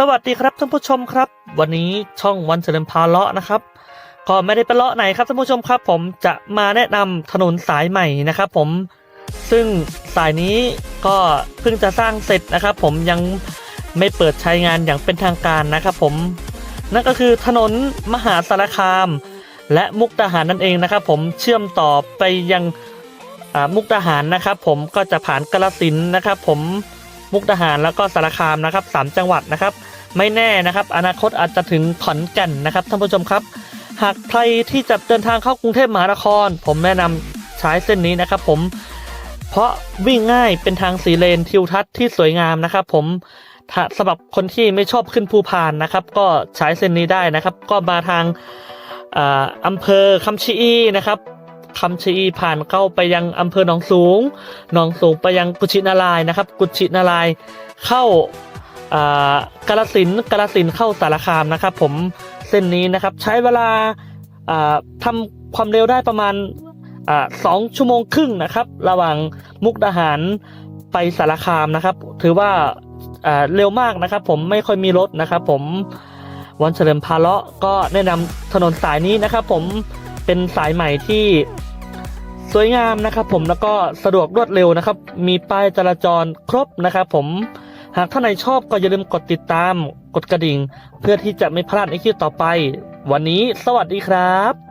สวัสดีครับท่านผู้ชมครับ วันนี้ช่องวันเฉลิมพาเลาะนะครับก็ไม่ได้ไปเลาะไหนครับท่านผู้ชมครับ ผมจะมาแนะนำถนนสายใหม่นะครับ ผมซึ่งสายนี้ก็เพิ่งจะสร้างเสร็จนะครับ ผมยังไม่เปิดใช้งานอย่างเป็นทางการนะครับ ผมนั่นก็คือถนนมหาสารคาม และมุกดาหารนั่นเองนะครับ ผมเชื่อมต่อไปยังมุกดาหารนะครับ ผมก็จะผ่านกาฬสินนะครับ ผม มุกดาหารแล้วก็สารคามนะครับสามจังหวัดนะครับ ไม่แน่นะครับ อนาคตอาจจะถึงขอนแก่นนะครับท่านผู้ชมครับ หากใครที่จะเดินทางเข้ากรุงเทพมหานคร ผมแนะนำใช้เส้นนี้นะครับ ผม เพราะวิ่งง่ายเป็นทางสีเลนทิวทัศน์ที่สวยงามนะครับ ผมสำหรับคนที่ไม่ชอบขึ้นภูพานนะครับ ก็ใช้เส้นนี้ได้นะครับ ก็มาทางอาอำเภอคำชะอีนะครับ คำชะอีผ่านเข้าไปยังอำเภอหนองสูง หนองสูงไปยังกุชินารายนะครับ กุชินารายเข้าากาลสินกาลสินเข้าสารคามนะครับ ผมเส้นนี้นะครับใช้เวลาาทำความเร็วได้ประมาณสองชั่วโมงครึ่งนะครับ ระหว่างมุกดาหารไปสารคามนะครับ ถือว่าาเร็วมากนะครับ ผมไม่ค่อยมีรถนะครับ ผมวันเฉลิมพาเลาะก็แนะนำถนนสายนี้นะครับ ผมเป็นสายใหม่ที่ วยงามนะครับผมแล้วก็สะดวกรวดเร็วนะครับ มีป้ายจราจรครบนะครับผมหากท่านไหนชอบก็อย่าลืมกดติดตาม กดกระดิ่ง เพื่อที่จะไม่พลาดในคลิปต่อไป วันนี้สวัสดีครับ